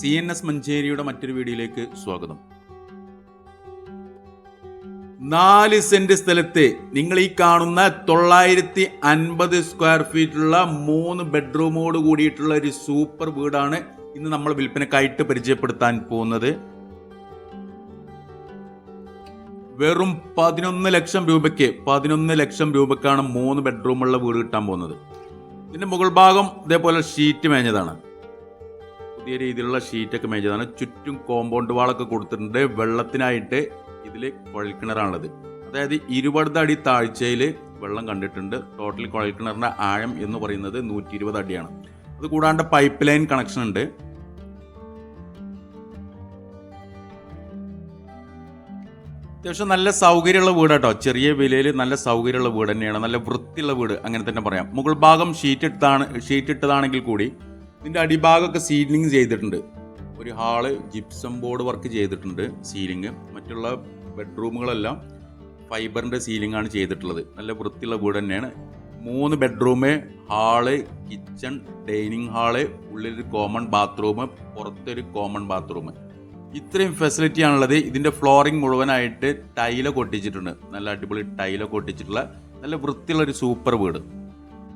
C N S മഞ്ചേരിയുടെ മറ്റൊരു വീഡിയോയിലേക്ക് സ്വാഗതം. നാല് സെന്റ് സ്ഥലത്ത് നിങ്ങൾ ഈ കാണുന്ന തൊള്ളായിരത്തി അൻപത് സ്ക്വയർ ഫീറ്റുള്ള മൂന്ന് ബെഡ്റൂമോട് കൂടിയിട്ടുള്ള ഒരു സൂപ്പർ വീടാണ് ഇന്ന് നമ്മൾ വിൽപ്പനക്കായിട്ട് പരിചയപ്പെടുത്താൻ പോകുന്നത്. വെറും പതിനൊന്ന് ലക്ഷം രൂപയ്ക്ക് പതിനൊന്ന് ലക്ഷം രൂപയ്ക്കാണ് മൂന്ന് ബെഡ്റൂമുള്ള വീട് കിട്ടാൻ പോകുന്നത്. ഇതിന്റെ മുകൾ ഭാഗം ഇതേപോലെ ഷീറ്റ് മേഞ്ഞതാണ്. പുതിയ രീതിയിലുള്ള ഷീറ്റൊക്കെ മേഞ്ഞതാണ് ചുറ്റും കോമ്പൗണ്ട് വാളൊക്കെ കൊടുത്തിട്ടുണ്ട്. വെള്ളത്തിനായിട്ട് ഇതിൽ കുഴൽക്കിണറാണുള്ളത് അതായത് ഇരുപത് അടി താഴ്ചയിൽ വെള്ളം കണ്ടിട്ടുണ്ട്. ടോട്ടൽ കുഴൽക്കിണറിന്റെ ആഴം എന്ന് പറയുന്നത് നൂറ്റി ഇരുപത് അടിയാണ്. അത് കൂടാണ്ട് പൈപ്പ് ലൈൻ കണക്ഷൻ ഉണ്ട്. അത്യാവശ്യം നല്ല സൗകര്യമുള്ള വീട് കേട്ടോ ചെറിയ വിലയിൽ നല്ല സൗകര്യമുള്ള വീട് തന്നെയാണ്. നല്ല വൃത്തിയുള്ള വീട്. അങ്ങനെ തന്നെ പറയാം. മുകൾ ഭാഗം ഷീറ്റ് ഇട്ടതാണ് ഷീറ്റ് ഇട്ടതാണെങ്കിൽ കൂടി ഇതിന്റെ അടിഭാഗമൊക്കെ സീലിംഗ് ചെയ്തിട്ടുണ്ട്. ഒരു ഹാൾ ജിപ്സം ബോർഡ് വർക്ക് ചെയ്തിട്ടുണ്ട് സീലിംഗ് മറ്റുള്ള ബെഡ്റൂമുകളെല്ലാം ഫൈബറിന്റെ സീലിംഗ് ആണ് ചെയ്തിട്ടുള്ളത്. നല്ല വൃത്തിയുള്ള വീട് തന്നെയാണ്. മൂന്ന് bedroom hall kitchen dining hall ഉള്ളിലൊരു കോമൺ ബാത്റൂം പുറത്തൊരു കോമൺ ബാത്റൂം ഇത്രയും ഫെസിലിറ്റി ആണുള്ളത്. ഇതിന്റെ ഫ്ലോറിംഗ് മുഴുവനായിട്ട് ടൈലൊക്കെ ഒട്ടിച്ചിട്ടുണ്ട് നല്ല അടിപൊളി ടൈലൊക്കെ ഒട്ടിച്ചിട്ടുള്ള നല്ല വൃത്തിയുള്ള ഒരു സൂപ്പർ വീട്.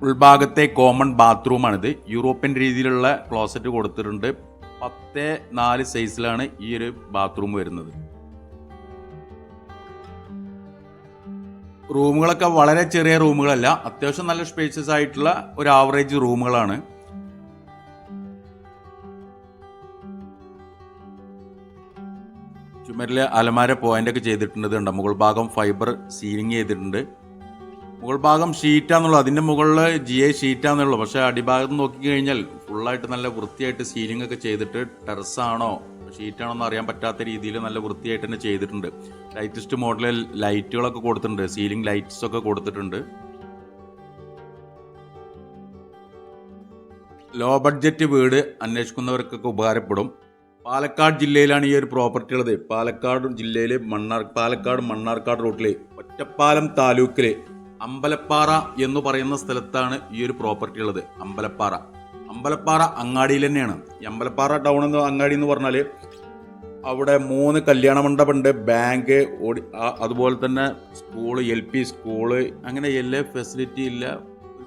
ഉൾഭാഗത്തെ കോമൺ ബാത്റൂമാണിത് യൂറോപ്യൻ രീതിയിലുള്ള ക്ലോസറ്റ് കൊടുത്തിട്ടുണ്ട്. പത്ത് നാല് സൈസിലാണ് ഈ ഒരു ബാത്റൂം വരുന്നത്. റൂമുകളൊക്കെ വളരെ ചെറിയ റൂമുകളല്ല അത്യാവശ്യം നല്ല സ്പേഷ്യസ് ആയിട്ടുള്ള ഒരു ആവറേജ് റൂമുകളാണ്. ചുമരിൽ അലമാര പോയിന്റ് ഒക്കെ ചെയ്തിട്ടുണ്ട് മുകൾ ഭാഗം ഫൈബർ സീലിംഗ് ചെയ്തിട്ടുണ്ട്. മുകൾ ഭാഗം ഷീറ്റാന്നുള്ളൂ അതിന്റെ മുകളിൽ ജി എ ഷീറ്റാന്നുള്ളൂ പക്ഷേ അടിഭാഗത്ത് നോക്കിക്കഴിഞ്ഞാൽ ഫുള്ളായിട്ട് നല്ല വൃത്തിയായിട്ട് സീലിംഗ് ഒക്കെ ചെയ്തിട്ട് ടെറസാണോ ഷീറ്റാണോ എന്ന് അറിയാൻ പറ്റാത്ത രീതിയിൽ നല്ല വൃത്തിയായിട്ട് തന്നെ ചെയ്തിട്ടുണ്ട്. ലൈറ്റസ്റ്റ് മോഡലിൽ ലൈറ്റുകളൊക്കെ കൊടുത്തിട്ടുണ്ട് സീലിംഗ് ലൈറ്റ്സ് ഒക്കെ കൊടുത്തിട്ടുണ്ട്. ലോ ബഡ്ജറ്റ് വീട് അന്വേഷിക്കുന്നവർക്കൊക്കെ ഉപകാരപ്പെടും. പാലക്കാട് ജില്ലയിലാണ് ഈ ഒരു പ്രോപ്പർട്ടി ഉള്ളത്. പാലക്കാട് ജില്ലയിലെ മണ്ണാർ പാലക്കാട് മണ്ണാർക്കാട് റൂട്ടിലെ ഒറ്റപ്പാലം താലൂക്കിലെ അമ്പലപ്പാറ എന്ന് പറയുന്ന സ്ഥലത്താണ് ഈ ഒരു പ്രോപ്പർട്ടി ഉള്ളത്. അമ്പലപ്പാറ. അമ്പലപ്പാറ അങ്ങാടിയിൽ തന്നെയാണ്. അമ്പലപ്പാറ ടൗൺ എന്ന് അങ്ങാടി എന്ന് പറഞ്ഞാൽ അവിടെ മൂന്ന് കല്യാണ മണ്ഡപമുണ്ട്. ബാങ്ക് ഓടി അതുപോലെ തന്നെ സ്കൂൾ എൽ പി സ്കൂൾ അങ്ങനെ എല്ലാ ഫെസിലിറ്റി ഇല്ല.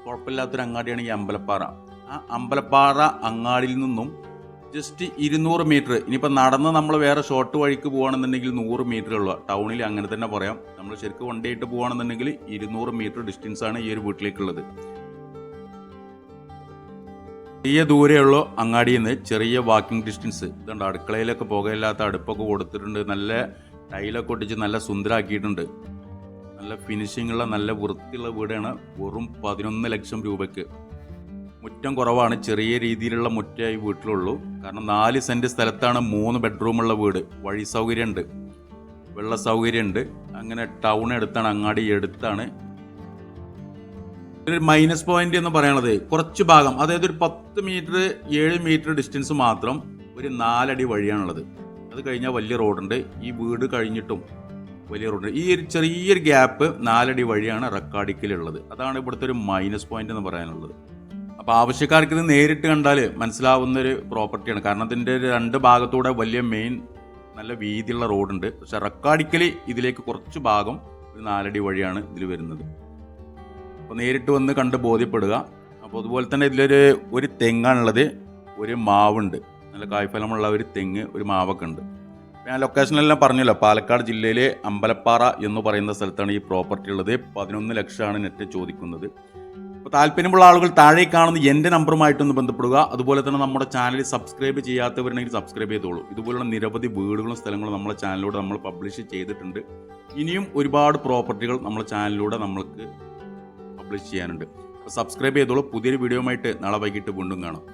കുഴപ്പമില്ലാത്തൊരു അങ്ങാടിയാണ് ഈ അമ്പലപ്പാറ. ആ അമ്പലപ്പാറ അങ്ങാടിയിൽ നിന്നും ജസ്റ്റ് ഇരുന്നൂറ് മീറ്റർ ഇനിയിപ്പോൾ നടന്ന് നമ്മൾ വേറെ ഷോർട്ട് വഴിക്ക് പോകുകയാണെന്നുണ്ടെങ്കിൽ നൂറ് മീറ്റർ ഉള്ളൂ. ടൗണിൽ അങ്ങനെ തന്നെ പറയാം. നമ്മൾ ശരിക്കും വണ്ടിയായിട്ട് പോകുകയാണെന്നുണ്ടെങ്കിൽ ഇരുന്നൂറ് മീറ്റർ ഡിസ്റ്റൻസ് ആണ് ഈ ഒരു വീട്ടിലേക്കുള്ളത്. ചെറിയ ദൂരെയുള്ളൂ അങ്ങാടിയിൽ നിന്ന് ചെറിയ വാക്കിംഗ് ഡിസ്റ്റൻസ് ഇതുണ്ട് അടുക്കളയിലൊക്കെ പുകയില്ലാത്ത അടുപ്പൊക്കെ കൊടുത്തിട്ടുണ്ട്. നല്ല ടൈലൊക്കെ ഒട്ടിച്ച് നല്ല സുന്ദരാക്കിയിട്ടുണ്ട്. നല്ല ഫിനിഷിംഗ് ഉള്ള നല്ല വൃത്തിയുള്ള വീടാണ്. വെറും പതിനൊന്ന് ലക്ഷം രൂപയ്ക്ക്. മുറ്റം കുറവാണ് ചെറിയ രീതിയിലുള്ള മുറ്റമായി വീട്ടിലുള്ളൂ. കാരണം നാല് സെന്റ് സ്ഥലത്താണ് മൂന്ന് ബെഡ്റൂമുള്ള വീട്. വഴി സൗകര്യമുണ്ട് വെള്ള സൗകര്യമുണ്ട് അങ്ങനെ ടൗൺ എടുത്താണ് അങ്ങാടി എടുത്താണ്. ഒരു മൈനസ് പോയിന്റ് എന്ന് പറയണത് കുറച്ച് ഭാഗം അതായത് ഒരു പത്ത് മീറ്റർ ഏഴ് മീറ്റർ ഡിസ്റ്റൻസ് മാത്രം ഒരു നാലടി വഴിയാണുള്ളത്. അത് കഴിഞ്ഞാൽ വലിയ റോഡുണ്ട്. ഈ വീട് കഴിഞ്ഞിട്ടും വലിയ റോഡ് ഈ ഒരു ചെറിയൊരു ഗ്യാപ്പ് നാലടി വഴിയാണ് റക്കാഡിക്കലുള്ളത് അതാണ് ഇവിടുത്തെ ഒരു മൈനസ് പോയിന്റ് എന്ന് പറയാനുള്ളത്. അപ്പോൾ ആവശ്യക്കാർക്ക് ഇത് നേരിട്ട് കണ്ടാൽ മനസ്സിലാവുന്ന ഒരു പ്രോപ്പർട്ടിയാണ് കാരണം ഇതിന്റെ രണ്ട് ഭാഗത്തൂടെ വലിയ മെയിൻ നല്ല വീതിയുള്ള റോഡുണ്ട്. പക്ഷെ റക്കാഡിക്കലി ഇതിലേക്ക് കുറച്ച് ഭാഗം ഒരു നാലടി വഴിയാണ് ഇതിൽ വരുന്നത്. അപ്പോൾ നേരിട്ട് വന്ന് കണ്ട് ബോധ്യപ്പെടുക. അപ്പോൾ അതുപോലെ തന്നെ ഇതിലൊരു ഒരു തെങ്ങാണുള്ളത്. ഒരു മാവുണ്ട്. നല്ല കായ്ഫലമുള്ള ഒരു തെങ്ങ് ഒരു മാവൊക്കെ ഉണ്ട്. ഞാൻ ലൊക്കേഷനിലെല്ലാം പറഞ്ഞല്ലോ. പാലക്കാട് ജില്ലയിലെ അമ്പലപ്പാറ എന്ന് പറയുന്ന സ്ഥലത്താണ് ഈ പ്രോപ്പർട്ടി ഉള്ളത്. പതിനൊന്ന് ലക്ഷമാണ് നെറ്റ് ചോദിക്കുന്നത്. അപ്പോൾ താല്പര്യമുള്ള ആളുകൾ താഴെ കാണുന്ന എന്റെ നമ്പറുമായിട്ടൊന്ന് ബന്ധപ്പെടുക. അതുപോലെ തന്നെ നമ്മുടെ ചാനൽ സബ്സ്ക്രൈബ് ചെയ്യാത്തവരുണ്ടെങ്കിൽ സബ്സ്ക്രൈബ് ചെയ്തോളൂ. ഇതുപോലുള്ള നിരവധി വീടുകളും സ്ഥലങ്ങളും നമ്മുടെ ചാനലിലൂടെ നമ്മൾ പബ്ലിഷ് ചെയ്തിട്ടുണ്ട്. ഇനിയും ഒരുപാട് പ്രോപ്പർട്ടികൾ നമ്മുടെ ചാനലിലൂടെ നമ്മൾക്ക് പബ്ലിഷ് ചെയ്യാനുണ്ട്. സബ്സ്ക്രൈബ് ചെയ്തോളൂ. പുതിയൊരു വീഡിയോയുമായിട്ട് നാളെ വൈകിട്ട് വീണ്ടും കാണാം.